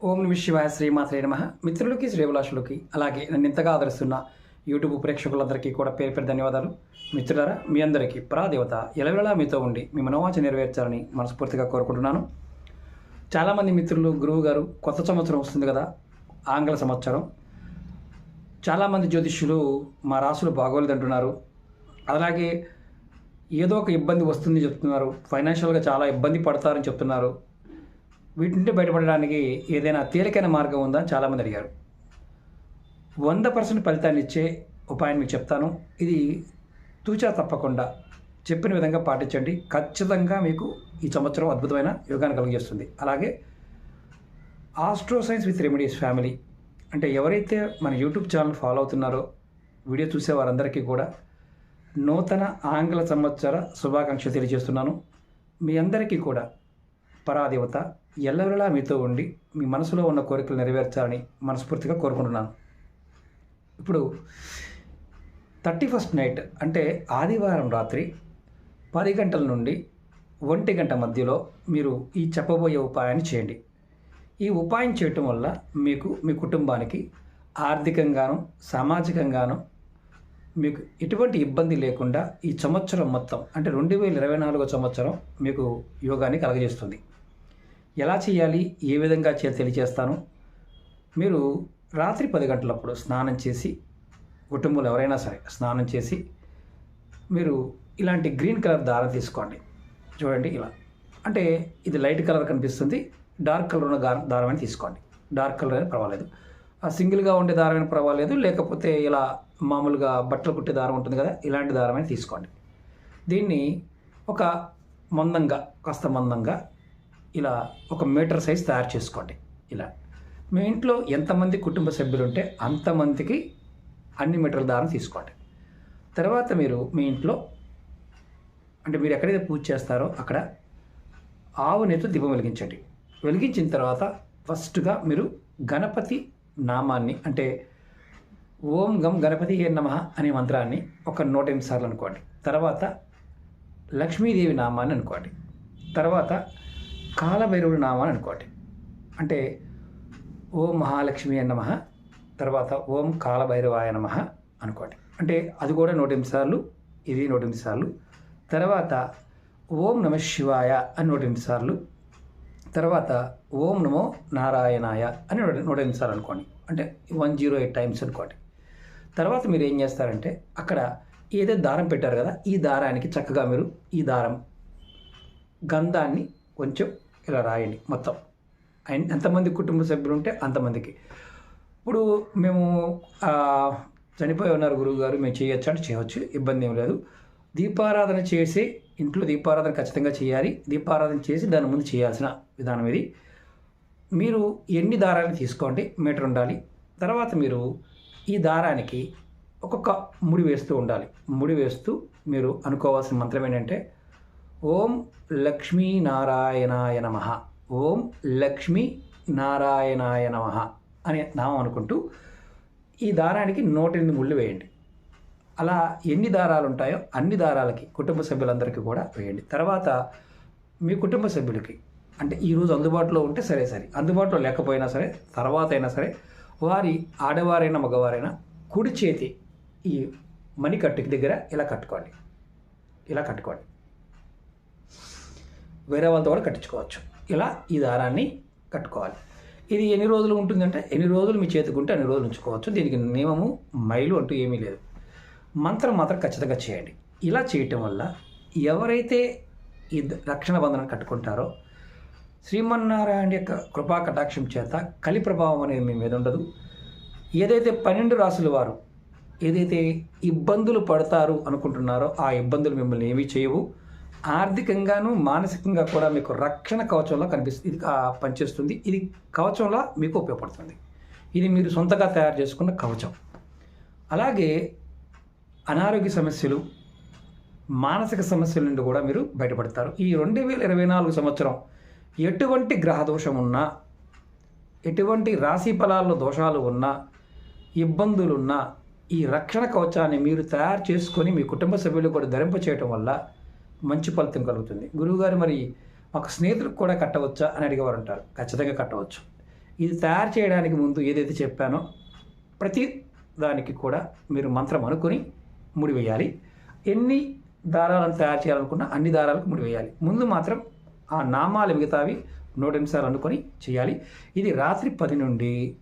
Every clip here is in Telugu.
ఓం నిమి శివాయ శ్రీమాత్రే నమ. మిత్రులకి శ్రేభిలాషులకి అలాగే నన్ను ఇంతగా ఆదరిస్తున్న యూట్యూబ్ ప్రేక్షకులందరికీ కూడా పేరు పేరు ధన్యవాదాలు. మిత్రులారా మీ అందరికీ పరాదేవత ఎలవేళ మీతో ఉండి మీ మనోవాచ నెరవేర్చాలని మనస్ఫూర్తిగా కోరుకుంటున్నాను. చాలామంది మిత్రులు గురువు గారు కొత్త సంవత్సరం వస్తుంది కదా ఆంగ్ల సంవత్సరం. చాలామంది జ్యోతిష్యులు మా రాసులు బాగోలేదు అంటున్నారు. అలాగే ఏదో ఒక ఇబ్బంది వస్తుంది చెప్తున్నారు. ఫైనాన్షియల్గా చాలా ఇబ్బంది పడతారని చెప్తున్నారు. వీటి నుండి బయటపడడానికి ఏదైనా తేలికైన మార్గం ఉందా అని చాలామంది అడిగారు. వంద పర్సెంట్ ఫలితాన్ని ఇచ్చే ఉపాయం మీకు చెప్తాను. ఇది తూచా తప్పకుండా చెప్పిన విధంగా పాటించండి. ఖచ్చితంగా మీకు ఈ సంవత్సరం అద్భుతమైన యోగాన్ని కలిగజేస్తుంది అలాగే astro science with remedies family అంటే ఎవరైతే మన యూట్యూబ్ ఛానల్ ఫాలో అవుతున్నారో వీడియో చూసే వారందరికీ కూడా నూతన ఆంగ్ల సంవత్సర శుభాకాంక్షలు తెలియజేస్తున్నాను. మీ అందరికీ కూడా పరాదేవత ఎల్లవేళలా మీతో ఉండి మీ మనసులో ఉన్న కోరికలు నెరవేర్చాలని మనస్ఫూర్తిగా కోరుకుంటున్నాను. ఇప్పుడు థర్టీ ఫస్ట్ నైట్ అంటే ఆదివారం రాత్రి పది గంటల నుండి ఒంటి గంట మధ్యలో మీరు ఈ చెప్పబోయే ఉపాయాన్ని చేయండి. ఈ ఉపాయం చేయటం వల్ల మీకు మీ కుటుంబానికి ఆర్థికంగాను సామాజికంగాను మీకు ఎటువంటి ఇబ్బంది లేకుండా ఈ సంవత్సరం మొత్తం అంటే రెండు వేల ఇరవై నాలుగో సంవత్సరం మీకు యోగాన్ని కలగజేస్తుంది. ఎలా చేయాలి? ఏ విధంగా చే తెలియజేస్తాను మీరు రాత్రి పది గంటలప్పుడు స్నానం చేసి కుటుంబంలో ఎవరైనా సరే స్నానం చేసి మీరు ఇలాంటి గ్రీన్ కలర్ దారం తీసుకోండి. చూడండి ఇలా. అంటే ఇది లైట్ కలర్ కనిపిస్తుంది. డార్క్ కలర్ ఉన్న దారం అని తీసుకోండి. డార్క్ కలర్ అయినా పర్వాలేదు. ఆ సింగిల్గా ఉండే దారం అయినా పర్వాలేదు. లేకపోతే ఇలా మామూలుగా బట్టలు కుట్టే దారం ఉంటుంది కదా ఇలాంటి దారమైన తీసుకోండి. దీన్ని ఒక మందంగా కాస్త మందంగా ఇలా ఒక మీటర్ సైజ్ తయారు చేసుకోండి. ఇలా. మీ ఇంట్లో ఎంతమంది కుటుంబ సభ్యులు ఉంటే అంతమందికి అన్ని మీటర్ల దారం తీసుకోండి. తర్వాత మీరు మీ ఇంట్లో అంటే మీరు ఎక్కడైతే పూజ చేస్తారో అక్కడ ఆవు నెత్తు దీపం వెలిగించండి. వెలిగించిన తర్వాత ఫస్ట్గా మీరు గణపతి నామాన్ని అంటే ఓం గం గణపతి ఏ నమ అనే మంత్రాన్ని ఒక నూట ఎనిమిది సార్లు అనుకోండి. తర్వాత లక్ష్మీదేవి నామాన్ని అనుకోండి. తర్వాత కాలభైరవుడు నామాన్ని అనుకోండి. అంటే ఓం మహాలక్ష్మి నమ తర్వాత ఓం కాలభైరవాయ నమ అనుకోండి. అంటే అది కూడా నూట ఎనిమిది సార్లు ఇది నూట ఎనిమిది సార్లు తర్వాత ఓం నమ శివాయ అని నూట ఎనిమిది సార్లు తర్వాత ఓం నమో నారాయణాయ అని నూట నూట ఎనిమిది సార్లు అనుకోండి. అంటే వన్ జీరో ఎయిట్ టైమ్స్ అనుకోండి. తర్వాత మీరు ఏం చేస్తారంటే అక్కడ ఏదైతే దారం పెట్టారు కదా ఈ దారానికి చక్కగా మీరు ఈ దారం గంధాన్ని కొంచెం ఇలా రాయండి మొత్తం. అండ్ ఎంతమంది కుటుంబ సభ్యులు ఉంటే అంతమందికి. ఇప్పుడు మేము చనిపోయి ఉన్నారు గురువు గారు మేము చేయొచ్చు అంటే చేయవచ్చు ఇబ్బంది ఏం లేదు. దీపారాధన చేసి ఇంట్లో దీపారాధన ఖచ్చితంగా చేయాలి. దీపారాధన చేసి దాని ముందు చేయాల్సిన విధానం ఇది. మీరు ఎన్ని దారాలు తీసుకోండి మీటర్ ఉండాలి. తర్వాత మీరు ఈ దారానికి ఒక్కొక్క ముడి వేస్తూ ఉండాలి. ముడి వేస్తూ మీరు అనుకోవాల్సిన మంత్రం ఏంటంటే ఓం లక్ష్మీ నారాయణాయ నమ. ఓం లక్ష్మీ నారాయణాయ నమ అనే నామం అనుకుంటూ ఈ దారానికి నూట ఎనిమిది ముళ్ళు వేయండి. అలా ఎన్ని దారాలు ఉంటాయో అన్ని దారాలకి కుటుంబ సభ్యులందరికీ కూడా వేయండి. తర్వాత మీ కుటుంబ సభ్యులకి అంటే ఈరోజు అందుబాటులో ఉంటే సరే సరే అందుబాటులో లేకపోయినా సరే తర్వాత అయినా సరే వారి ఆడవారైనా మగవారైనా కుడి చేతి ఈ మణికట్టుకి దగ్గర ఇలా కట్టుకోండి. ఇలా కట్టుకోండి. వేరే వాళ్ళతో కూడా కట్టించుకోవచ్చు. ఇలా ఈ దారాన్ని కట్టుకోవాలి. ఇది ఎన్ని రోజులు ఉంటుందంటే ఎన్ని రోజులు మీ చేతికి ఉంటే అన్ని రోజులు ఉంచుకోవచ్చు. దీనికి నియమము మైలు అంటూ ఏమీ లేదు. మంత్రం మాత్రం ఖచ్చితంగా చేయండి. ఇలా చేయటం వల్ల ఎవరైతే ఈ రక్షణ బంధనం కట్టుకుంటారో శ్రీమన్నారాయణ యొక్క కృపా కటాక్షం చేత కలి ప్రభావం అనేది మీ మీద ఉండదు. ఏదైతే పన్నెండు రాసుల వారు ఏదైతే ఇబ్బందులు పడతారు అనుకుంటున్నారో ఆ ఇబ్బందులు మిమ్మల్ని ఏమీ చేయవు. ఆర్థికంగాను మానసికంగా కూడా మీకు రక్షణ కవచంలో కనిపిస్తుంది ఇది పనిచేస్తుంది. ఇది కవచంలో మీకు ఉపయోగపడుతుంది. ఇది మీరు సొంతగా తయారు చేసుకున్న కవచం. అలాగే అనారోగ్య సమస్యలు మానసిక సమస్యల నుండి కూడా మీరు బయటపడతారు. ఈ రెండు వేల ఇరవై నాలుగు సంవత్సరం ఎటువంటి గ్రహ దోషం ఉన్నా ఎటువంటి రాశి ఫలాల్లో దోషాలు ఉన్నా ఇబ్బందులున్నా ఈ రక్షణ కవచాన్ని మీరు తయారు చేసుకొని మీ కుటుంబ సభ్యులు కూడా ధరింప చేయటం వల్ల మంచి ఫలితం కలుగుతుంది. గురువుగారు మరి మాకు స్నేహితులకు కూడా కట్టవచ్చా అని అడిగేవారు అంటారు ఖచ్చితంగా కట్టవచ్చు. ఇది తయారు చేయడానికి ముందు ఏదైతే చెప్పానో ప్రతి దానికి కూడా మీరు మంత్రం అనుకొని ముడి వేయాలి. ఎన్ని దారాలను తయారు చేయాలనుకున్నా అన్ని దారాలకు ముడి వేయాలి. ముందు మాత్రం ఆ నామాలు మిగతావి నూట నిమిషాలు అనుకొని చేయాలి. ఇది రాత్రి పది నుండి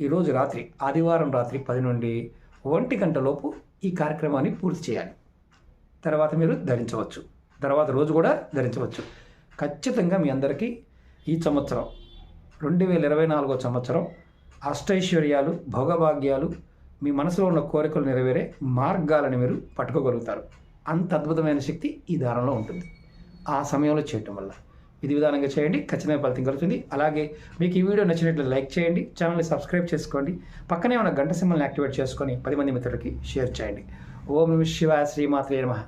ఈరోజు రాత్రి ఆదివారం రాత్రి పది నుండి ఒంటి గంటలోపు ఈ కార్యక్రమాన్ని పూర్తి చేయాలి. తర్వాత మీరు ధరించవచ్చు. తర్వాత రోజు కూడా ధరించవచ్చు. ఖచ్చితంగా మీ అందరికీ ఈ సంవత్సరం రెండు వేల ఇరవై నాలుగో సంవత్సరం అష్టైశ్వర్యాలు భోగభాగ్యాలు మీ మనసులో ఉన్న కోరికలు నెరవేరే మార్గాలను మీరు పట్టుకోగలుగుతారు. అంత అద్భుతమైన శక్తి ఈ దారంలో ఉంటుంది. ఆ సమయంలో చేయటం వల్ల. ఇది విధానంగా చేయండి ఖచ్చితంగా ఫలితం కలుగుతుంది. అలాగే మీకు ఈ వీడియో నచ్చినట్లు లైక్ చేయండి ఛానల్ని సబ్స్క్రైబ్ చేసుకోండి పక్కనే ఉన్న గంట సింబల్ని యాక్టివేట్ చేసుకొని పది మంది మిత్రులకి షేర్ చేయండి. ఓం నమ శివాయ శ్రీమాత్రే నమః.